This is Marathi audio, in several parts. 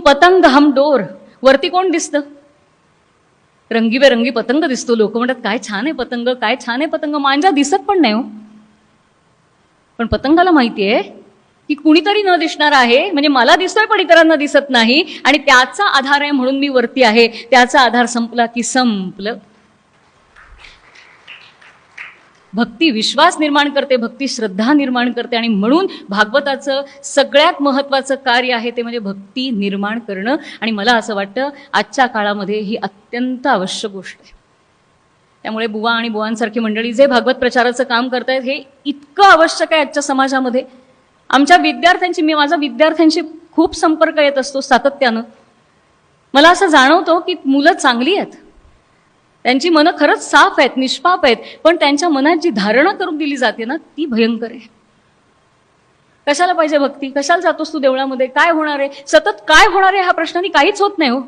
पतंग हम डोर. वरती कोण दिसतं? रंगीबेरंगी पतंग दिसतो. लोक म्हणतात काय छान आहे पतंग काय छान आहे पतंग. मांजा दिसत पण नाही हो. पण पतंगाला माहिती आहे की कुणीतरी न दिसणार आहे. म्हणजे मला दिसतोय पण इतरांना दिसत नाही. आणि त्याचा आधार आहे म्हणून मी वरती आहे. त्याचा आधार संपला की संपलं. भक्ती विश्वास निर्माण करते भक्ती श्रद्धा निर्माण करते आणि म्हणून भागवताचं सगळ्यात महत्त्वाचं कार्य आहे ते म्हणजे भक्ती निर्माण करणं. आणि मला असं वाटतं आजच्या काळामध्ये ही अत्यंत आवश्यक गोष्ट आहे. त्यामुळे बुवा आणि बुवांसारखी मंडळी जे भागवत प्रचाराचं काम करतायत हे इतकं आवश्यक आहे आजच्या समाजामध्ये. आमच्या विद्यार्थ्यांची मी माझा विद्यार्थ्यांशी खूप संपर्क येत असतो सातत्यानं. मला असं जाणवतो की मुलं चांगली आहेत. त्यांची मनं खरंच साफ आहेत निष्पाप आहेत पण त्यांच्या मनात जी धारणा करून दिली जाते ना ती भयंकर आहे. कशाला पाहिजे भक्ती? कशाला जातोस तू देवळामध्ये? काय होणार आहे? सतत काय होणार आहे? हा प्रश्नाने काहीच होत नाही हो.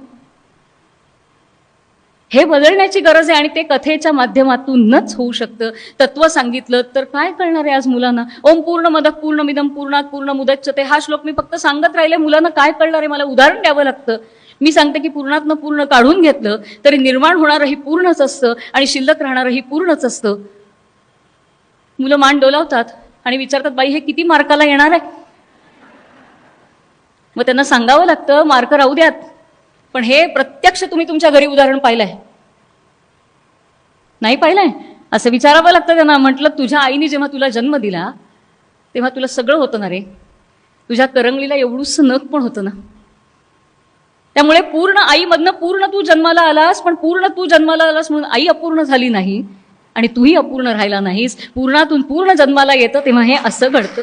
हे बदलण्याची गरज आहे आणि ते कथेच्या माध्यमातूनच होऊ शकतं. तत्व सांगितलं तर काय कळणार आहे आज मुलांना? ओम पूर्ण मदक पूर्ण मिदम पूर्णात पूर्ण मुदच्यते हा श्लोक मी फक्त सांगत राहिले मुलांना काय कळणार आहे? मला उदाहरण द्यावं लागतं. मी सांगते की पूर्णातनं पूर्ण काढून घेतलं तरी निर्माण होणारंही पूर्णच असतं आणि शिल्लक राहणारंही पूर्णच असतं. मुलं मान डोलावतात आणि विचारतात बाई हे किती मार्काला येणार आहे? मग त्यांना सांगावं लागतं मार्क राहू द्यात पण हे प्रत्यक्ष तुम्ही तुमच्या घरी उदाहरण पाहिलं आहे नाही पाहिलंय? असं विचारावं लागतं त्यांना. म्हटलं तुझ्या आईने जेव्हा तुला जन्म दिला तेव्हा तुला सगळं होतं ना रे. तुझ्या करंगलीला एवढूस नख पण होतं ना. त्यामुळे पूर्ण आईमधनं पूर्ण तू जन्माला आलास पण पूर्ण तू जन्माला आलास म्हणून आई अपूर्ण झाली नाही आणि तूही अपूर्ण राहिला नाहीस. पूर्णातून पूर्ण जन्माला येतं तेव्हा हे असं घडतं.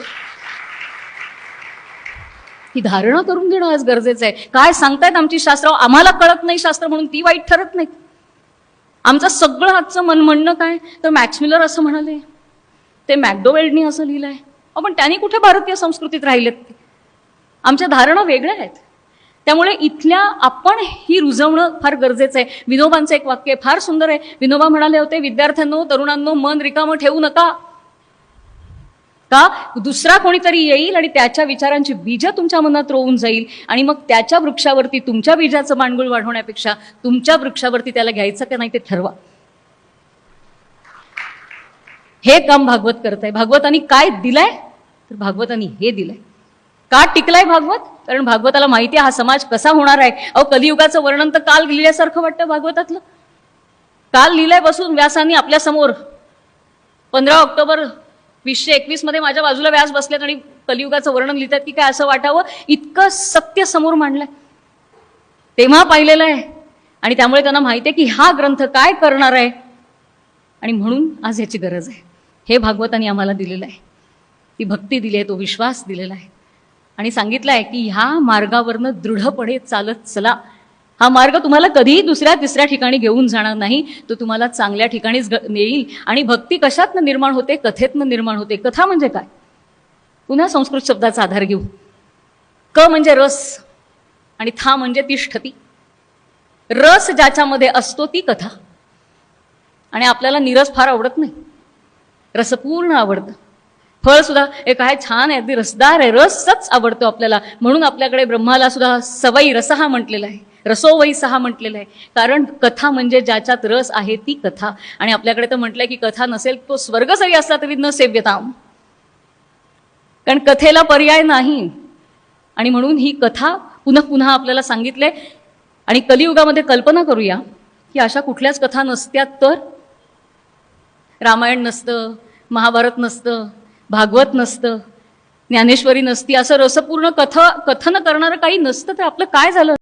ही धारणा करून घेणं आज गरजेचं आहे. काय सांगतायत आमची शास्त्र? आम्हाला कळत नाही शास्त्र म्हणून ती वाईट ठरत नाही. आमचं सगळं आजचं मन म्हणणं काय? तर मॅक्समिलर असं म्हणाले. ते मॅकडोवेल्डनी असं लिहिलंय. पण त्यांनी कुठे भारतीय संस्कृतीत राहिलेत ते? आमच्या धारणा वेगळ्या आहेत. त्यामुळे इथल्या आपण ही रुजवणं फार गरजेचं आहे. विनोबांचं एक वाक्य फार सुंदर आहे. विनोबा म्हणाले होते विद्यार्थ्यांनो तरुणांनो मन रिकामं ठेवू नका. का? दुसरा कोणीतरी येईल आणि त्याच्या विचारांची बीज तुमच्या मनात रोवून जाईल आणि मग त्याच्या वृक्षावरती तुमच्या बीजाचं मांडगुळ वाढवण्यापेक्षा तुमच्या वृक्षावरती त्याला घ्यायचं का नाही ते ठरवा. हे काम भागवत करत आहे भागवतानी काय दिलंय? तर भागवतानी हे दिलंय. का टिकलाय भागवत? कारण भागवताला माहिती आहे हा समाज कसा होणार आहे? अहो कलियुगाचं वर्णन तर काल लिहिल्यासारखं वाटतं भागवतातलं. काल लिहिलंय बसून व्यासांनी आपल्यासमोर. पंधरा ऑक्टोबर वीसशे एकवीसमध्ये माझ्या बाजूला व्यास बसलेत आणि कलियुगाचं वर्णन लिहितात की काय असं वाटावं? इतकं सत्य समोर मांडलंय. तेव्हा पाहिलेलं आहे. आणि त्यामुळे त्यांना माहिती आहे की हा ग्रंथ काय करणार आहे? आणि म्हणून आज ह्याची गरज आहे. हे भागवतांनी आम्हाला दिलेलं आहे. ती भक्ती दिली आहे तो विश्वास दिलेला आहे. आणि सांगितलं आहे की ह्या मार्गावरनं दृढपणे चालत चला. हा मार्ग तुम्हाला कधीही दुसऱ्या तिसऱ्या ठिकाणी घेऊन जाणार नाही. तो तुम्हाला चांगल्या ठिकाणीच ग- नेईल आणि भक्ती कशातनं निर्माण होते? कथेतनं निर्माण होते. कथा म्हणजे काय? पुन्हा संस्कृत शब्दाचा आधार घेऊ. क म्हणजे रस आणि था म्हणजे तिष्ठती. रस ज्याच्यामध्ये असतो ती कथा. आणि आपल्याला निरस फार आवडत नाही. रसपूर्ण आवडतं. फळ सुद्धा आहे छान आहे अगदी रसदार आहे रसच आवडतो आपल्याला. म्हणून आपल्याकडे ब्रह्माला सुद्धा रस रसहा म्हटलेला आहे. रसोवई सहा म्हटलेलं आहे. कारण कथा म्हणजे ज्याच्यात रस आहे ती कथा. आणि आपल्याकडे तर म्हटलंय की कथा नसेल तो स्वर्ग जरी असला तरी न सेव्यताम कारण कथेला पर्याय नाही. आणि म्हणून ही कथा पुन्हा पुन्हा आपल्याला सांगितले. आणि कलियुगामध्ये कल्पना करूया की अशा कुठल्याच कथा नसत्या तर? रामायण नसतं महाभारत नसतं भागवत नसतं ज्ञानेश्वरी नसती असं रसपूर्ण कथ कथन करणारं काही नसतं तर आपलं काय झालं?